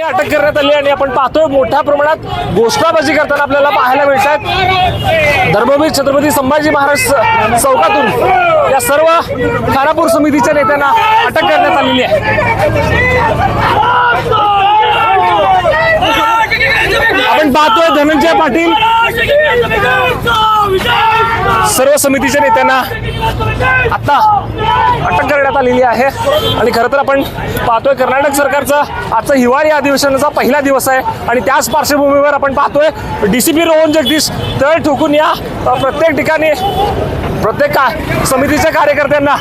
अटक करण्यात आली आणि आपण पाहतोय मोठ्या प्रमाणात घोषणाबाजी करताना आपल्याला पाहायला मिळत आहेत धर्मवीर छत्रपती संभाजी महाराज स- चौकातून या सर्व खानापूर समितीच्या नेत्यांना अटक करण्यात आलेली आहे. आपण पाहतोय धनंजय पाटील. सर्व समितीच्या नेत्यांना आता अटक करण्यात आलेली आहे. आणि खरं तर आपण पाहतोय कर्नाटक सरकारचा आजचा हिवाळी अधिवेशनाचा पहिला दिवस आहे. आणि त्याच पार्श्वभूमीवर आपण पाहतोय डीसीपी रोहन जगदीश तळ ठोकून या प्रत्येक ठिकाणी प्रत्येक का समितीच्या कार्यकर्त्यांना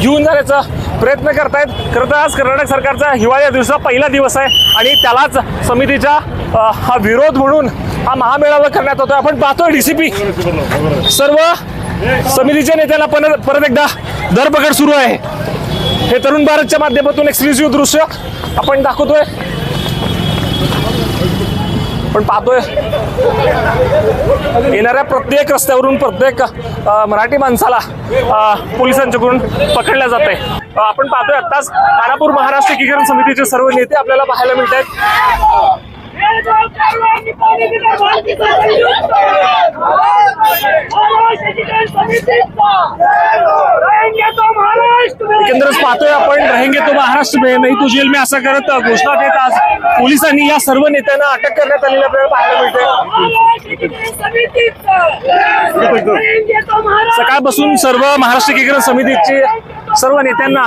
घेऊन जाण्याचं प्रयत्न करतायत. खरं तर आज कर्नाटक सरकारचा हिवाळ्या दिवसा पहिला दिवस आहे आणि त्यालाच समितीचा हा विरोध म्हणून हा महामेळावा करण्यात होतो आपण पाहतोय डीसीपी सर्व समितीच्या नेत्याला परत परत एकदा धरपकड सुरू आहे. हे तरुण भारतच्या माध्यमातून एक्सक्लुझिव्ह दृश्य आपण दाखवतोय. पण पाहतोय. येणाऱ्या प्रत्येक रस्त्यावरून प्रत्येक मराठी माणसाला पोलिसांच्याकडून पकडल्या जात आहे. आपण पाहतोय आत्ताच खानापूर महाराष्ट्र एकीकरण समितीचे सर्व नेते आपल्याला पाहायला मिळत आहेत एकंदरच पाहतोय आपण रहेंगे तो महाराष्ट्र में नाही तू जेल में असं करत घोषणा देत आज पोलिसांनी या सर्व नेत्यांना अटक करण्यात आलेली आपल्याला पाहायला मिळते सकाळपासून सर्व महाराष्ट्र एकीकरण समितीचे सर्व नेत्यांना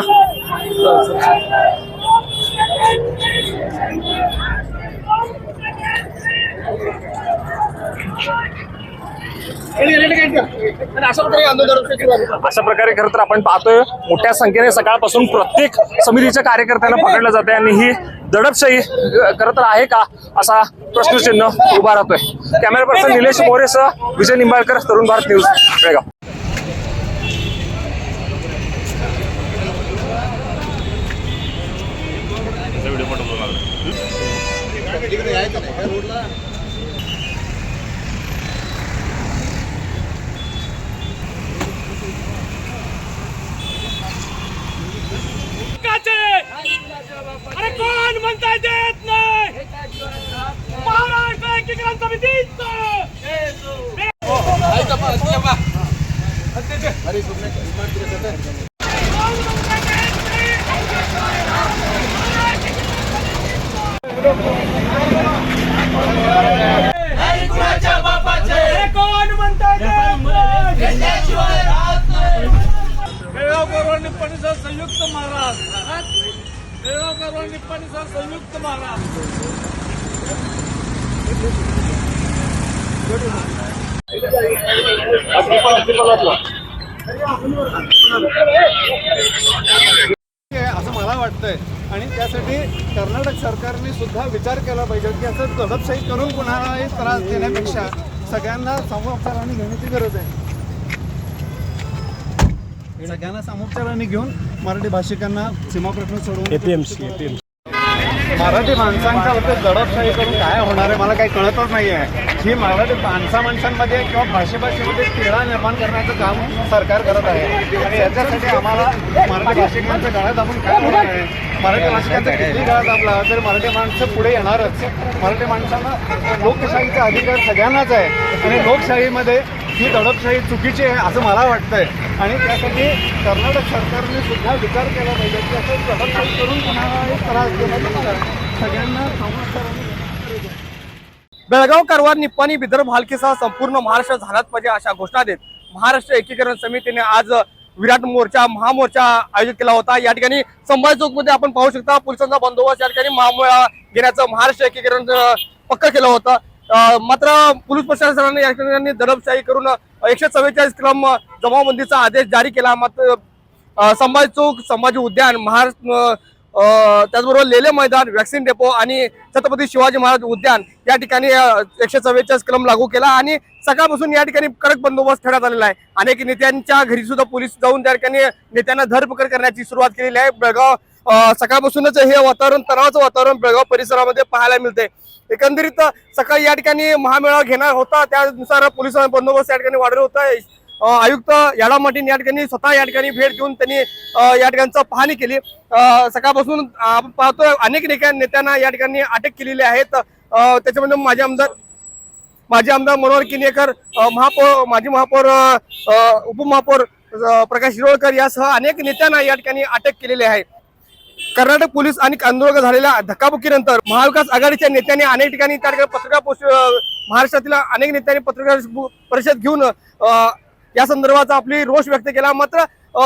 अशा प्रकारे खरं तर आपण पाहतोय मोठ्या संख्येने सकाळपासून प्रत्येक समितीच्या कार्यकर्त्यांना पकडलं जाते आणि ही दडपशाही खरं तर आहे का असा प्रश्नचिन्ह उभा राहतोय. कॅमेरा पर्सन निलेश मोरेसह विजय निंबाळकर तरुण भारत न्यूज बेळगाव अरे कोण म्हणता देत नाही महाराष्ट्र एकीकरण समितीचं अरे कोण निप्पाणीचा संयुक्त महाराज बेळगावकर निप्पाणीचा संयुक्त महाराज आहे असं मला वाटतंय. आणि त्यासाठी कर्नाटक सरकारने सुद्धा विचार केला पाहिजे की असं दडपशाही करून कुणालाही त्रास देण्यापेक्षा सगळ्यांना सामोपचाराने घेण्याची गरज आहे. सगळ्यांना सामोपचाराने घेऊन मराठी भाषिकांना सीमा प्रश्न सोडवून मराठी माणसांच्या होते दडपशाही करून काय होणार आहे मला काही कळतच नाही आहे ही मराठी माणसा माणसांमध्ये किंवा भाषेभाषेमध्ये तिळा निर्माण करण्याचं काम सरकार करत आहे. आणि याच्यासाठी आम्हाला मराठी भाषिकांचं गळ्यात दाबून काय होणार आहे? मराठी भाषिकांचा किती गळा दाबला तर मराठी माणसं पुढे येणारच. मराठी माणसांना लोकशाहीचा अधिकार सगळ्यांनाच आहे. आणि लोकशाहीमध्ये ही दडपशाही चुकीची आहे असं मला वाटतंय. आणि त्यासाठी कर्नाटक सरकारने सुद्धा विचार केला पाहिजे की असं दडपशाही करून त्रास सगळ्यांना बेळगाव कारवार निप्पाणी विदर्भ हालकीसह संपूर्ण महाराष्ट्र झालाच पाहिजे म्हणजे अशा घोषणा देत महाराष्ट्र एकीकरण समितीने आज विराट मोर्चा महामोर्चा आयोजित केला होता. या ठिकाणी संभाजी चौकमध्ये आपण पाहू शकता पोलिसांचा बंदोबस्त या ठिकाणी महामोळा घेण्याचं महाराष्ट्र एकीकरण पक्क केलं होतं. मात्र पोलीस प्रशासनाने या ठिकाणी दडपशाही करून एकशे चव्वेचाळीस क्रम जमावबंदीचा आदेश जारी केला. मात्र संभाजी चौक संभाजी उद्यान महाराष्ट्र त्याचबरोबर लेले मैदान व्हॅक्सिन डेपो आणि छत्रपती शिवाजी महाराज उद्यान या ठिकाणी एकशे चव्वेचाळीस कलम लागू केला आणि सकाळपासून या ठिकाणी कडक बंदोबस्त ठेवण्यात आलेला आहे. अनेक नेत्यांच्या घरी सुद्धा पोलीस जाऊन त्या ठिकाणी नेत्यांना धरपकड करण्याची सुरुवात केलेली आहे. बेळगाव सकाळपासूनच हे वातावरण तणावाचं वातावरण बेळगाव परिसरामध्ये पाहायला मिळते एकंदरीत सकाळी या ठिकाणी महामेळावा घेणार होता. त्यानुसार पोलिसांचा बंदोबस्त या ठिकाणी वाढवला होता. आयुक्त याडा माटीन या ठिकाणी स्वतः या ठिकाणी भेट देऊन त्यांनी या ठिकाणचं पाहणी केली. सकाळपासून आपण पाहतोय अनेक नेत्यांना या ठिकाणी अटक केलेली आहेत. त्याच्यामध्ये माजी आमदार माजी आमदार मनोहर किनेकर महापौर माजी महापौर उपमहापौर प्रकाश शिरोळकर यासह अनेक नेत्यांना या ठिकाणी अटक केलेली आहे. कर्नाटक पोलीस आणि आंदोलन झालेल्या धक्काबुक्कीनंतर महाविकास आघाडीच्या नेत्यांनी अनेक ठिकाणी त्या ठिकाणी पत्रकार महाराष्ट्रातील अनेक नेत्यांनी पत्रकार परिषद घेऊन या संदर्भात आपली रोष व्यक्त केला. मात्र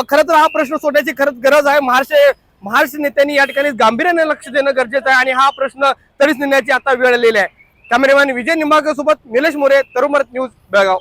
खरं तर हा प्रश्न सोडण्याची खरंच गरज आहे. महाराष्ट्र महाराष्ट्र नेत्यांनी या ठिकाणी गांभीर्याने लक्ष देणं गरजेचं आहे आणि हा प्रश्न तरीच नेण्याची आता वेळ आलेली आहे. कॅमेरामॅन विजय निंबाळकर सोबत निलेश मोरे तरुमरत न्यूज बेळगाव.